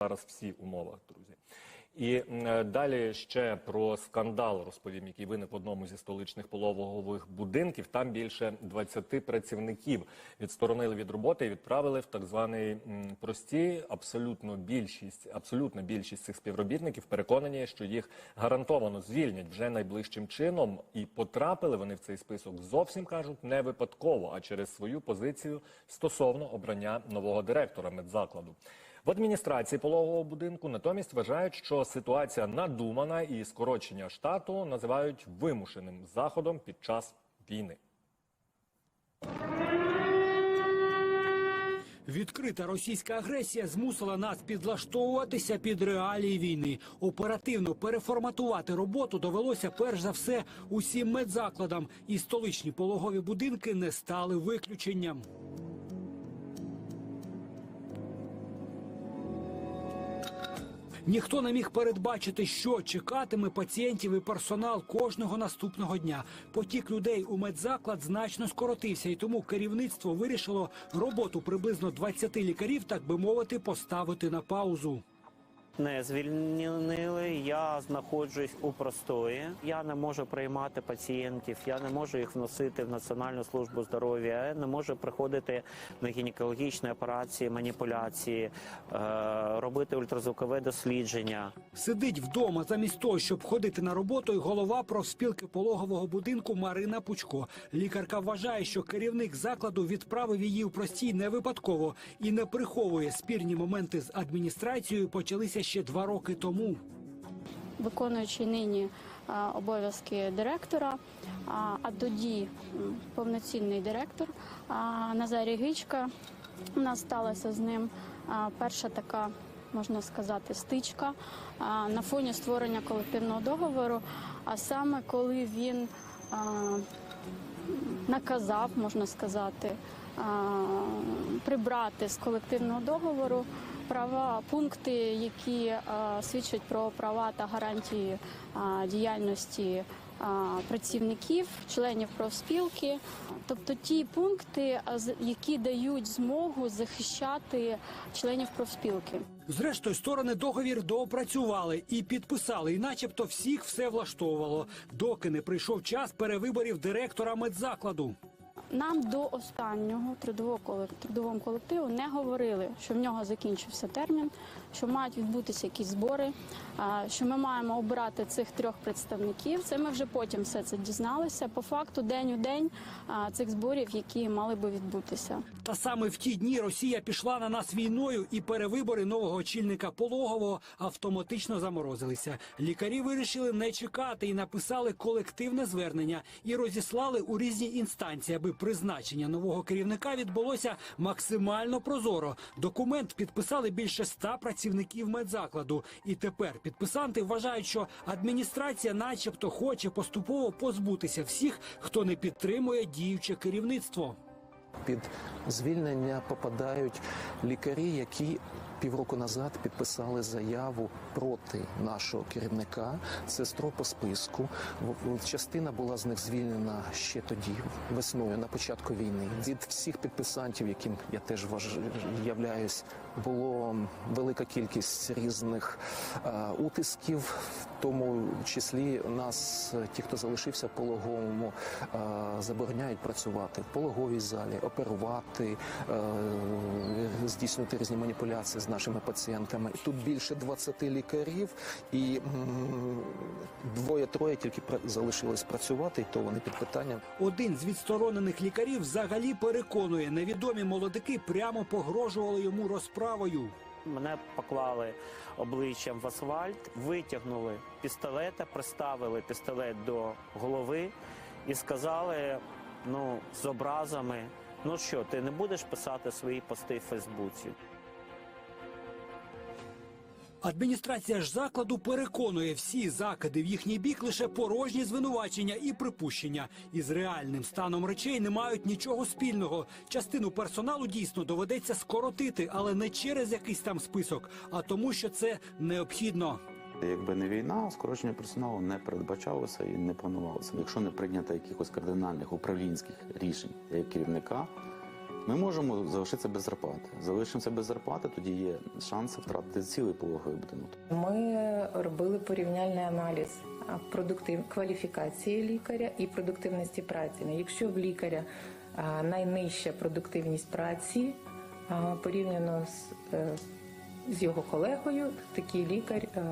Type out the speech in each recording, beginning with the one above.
зараз всі умовах, друзі. І е, далі ще про скандал розповім, який виник в одному зі столичних пологових будинків. Там більше 20 працівників відсторонили від роботи і відправили в так званий прості. Абсолютно більшість, абсолютна більшість цих співробітників переконані, що їх гарантовано звільнять вже найближчим чином, і потрапили вони в цей список зовсім кажуть не випадково, а через свою позицію стосовно обрання нового директора медзакладу. В адміністрації пологового будинку натомість вважають, що ситуація надумана і скорочення штату називають вимушеним заходом під час війни. Відкрита російська агресія змусила нас підлаштовуватися під реалії війни. Оперативно переформатувати роботу довелося перш за все усім медзакладам, і столичні пологові будинки не стали виключенням. Ніхто не міг передбачити, що чекатиме пацієнтів і персонал кожного наступного дня. Потік людей у медзаклад значно скоротився, і тому керівництво вирішило роботу приблизно 20 лікарів, так би мовити, поставити на паузу. Не звільнили. Я знаходжусь у простої. Я не можу приймати пацієнтів, я не можу їх вносити в Національну службу здоров'я, я не можу приходити на гінекологічні операції, маніпуляції, е, робити ультразвукове дослідження. Сидить вдома замість того, щоб ходити на роботу, і голова профспілки пологового будинку Марина Пучко. Лікарка вважає, що керівник закладу відправив її у простій не випадково і не приховує спірні моменти з адміністрацією почалися ще два роки тому. виконуючий нині обов'язки директора, а, тоді повноцінний директор Назарій Гичка. У нас сталася з ним перша така. Можна сказати, стичка на фоні створення колективного договору. А саме коли він наказав, можна сказати, прибрати з колективного договору права пункти, які свідчать про права та гарантії діяльності працівників, членів профспілки, тобто ті пункти, які дають змогу захищати членів профспілки. Зрештою, сторони договір доопрацювали і підписали, і начебто всіх все влаштовувало, доки не прийшов час перевиборів директора медзакладу. Нам до останнього трудового трудовому колективу не говорили, що в нього закінчився термін, що мають відбутися якісь збори, що ми маємо обирати цих трьох представників. Це ми вже потім все це дізналися. По факту, день у день цих зборів, які мали би відбутися. Та саме в ті дні Росія пішла на нас війною, і перевибори нового очільника пологового автоматично заморозилися. Лікарі вирішили не чекати і написали колективне звернення і розіслали у різні інстанції, аби призначення нового керівника відбулося максимально прозоро. Документ підписали більше ста працівників медзакладу. І тепер підписанти вважають, що адміністрація, начебто, хоче поступово позбутися всіх, хто не підтримує діюче керівництво. Під звільнення попадають лікарі, які півроку назад підписали заяву проти нашого керівника. Це по списку. Частина була з них звільнена ще тоді, весною, на початку війни. Від всіх підписантів, яким я теж вваж... являюсь, було велика кількість різних е, утисків, тому числі нас, ті, хто залишився пологовому, е, забороняють працювати в пологовій залі, оперувати, е, здійснювати різні маніпуляції з нашими пацієнтами. Тут більше 20 лікарів, і двоє-троє тільки залишились працювати, і то вони під питанням. Один з відсторонених лікарів взагалі переконує, невідомі молодики прямо погрожували йому розправою. Мене поклали обличчям в асфальт, витягнули пістолета, приставили пістолет до голови і сказали ну, з образами: ну що, ти не будеш писати свої пости в Фейсбуці? Адміністрація ж закладу переконує всі закиди в їхній бік лише порожні звинувачення і припущення. Із реальним станом речей не мають нічого спільного. Частину персоналу дійсно доведеться скоротити, але не через якийсь там список, а тому, що це необхідно. Якби не війна, скорочення персоналу не передбачалося і не планувалося. Якщо не прийнято якихось кардинальних управлінських рішень як керівника, Ми можемо залишитися без зарплати. Залишимося без зарплати, тоді є шанси втратити цілий пологовий будинок. Ми робили порівняльний аналіз продуктив кваліфікації лікаря і продуктивності праці. Ну, Якщо в лікаря найнижча продуктивність праці порівняно з, е, з його колегою, такий лікар е,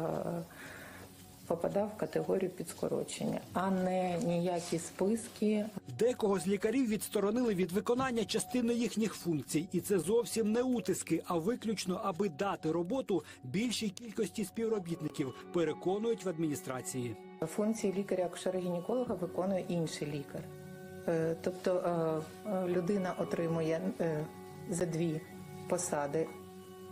попадав в категорію підскорочення, а не ніякі списки Декого з лікарів відсторонили від виконання частини їхніх функцій, і це зовсім не утиски, а виключно аби дати роботу більшій кількості співробітників, переконують в адміністрації. Функції лікаря-акушера-гінеколога виконує інший лікар. Е, Тобто е, е, людина отримує за дві посади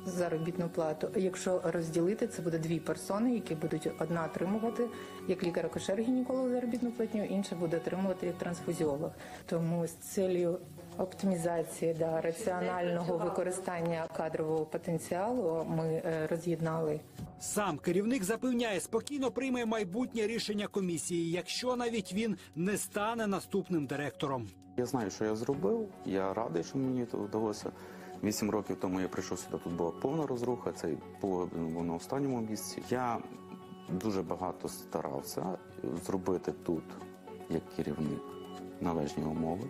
заробітну плату. Якщо розділити, це буде дві персони, які будуть одна отримувати як лікар-акушер-гінеколог заробітну платню, інша буде отримувати як трансфузіолог. Тому з целью оптимізації да, раціонального використання кадрового потенціалу ми е, роз'єднали Сам керівник запевняє, спокійно прийме майбутнє рішення комісії, якщо навіть він не стане наступним директором. Я знаю, що я зробив. Я радий, що мені це вдалося. Вісім років тому я прийшов сюди. Тут була повна розруха. Цей було на останньому місці. Я дуже багато старався зробити тут, як керівник, належні умови.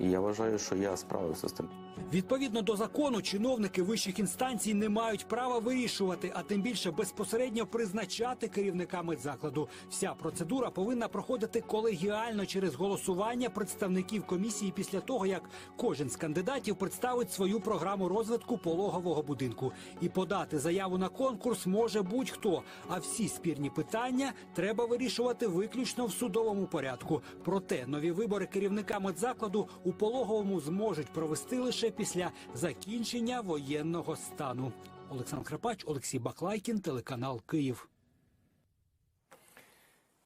І я вважаю, що я справився з тим. Відповідно до закону, чиновники вищих інстанцій не мають права вирішувати, а тим більше безпосередньо призначати керівника медзакладу. Вся процедура повинна проходити колегіально через голосування представників комісії після того, як кожен з кандидатів представить свою програму розвитку пологового будинку. І подати заяву на конкурс може будь-хто. А всі спірні питання треба вирішувати виключно в судовому порядку. Проте нові вибори керівника медзакладу у пологовому зможуть провести лише після закінчення воєнного стану. Олександр Крапач, Олексій Баклайкін, телеканал Київ.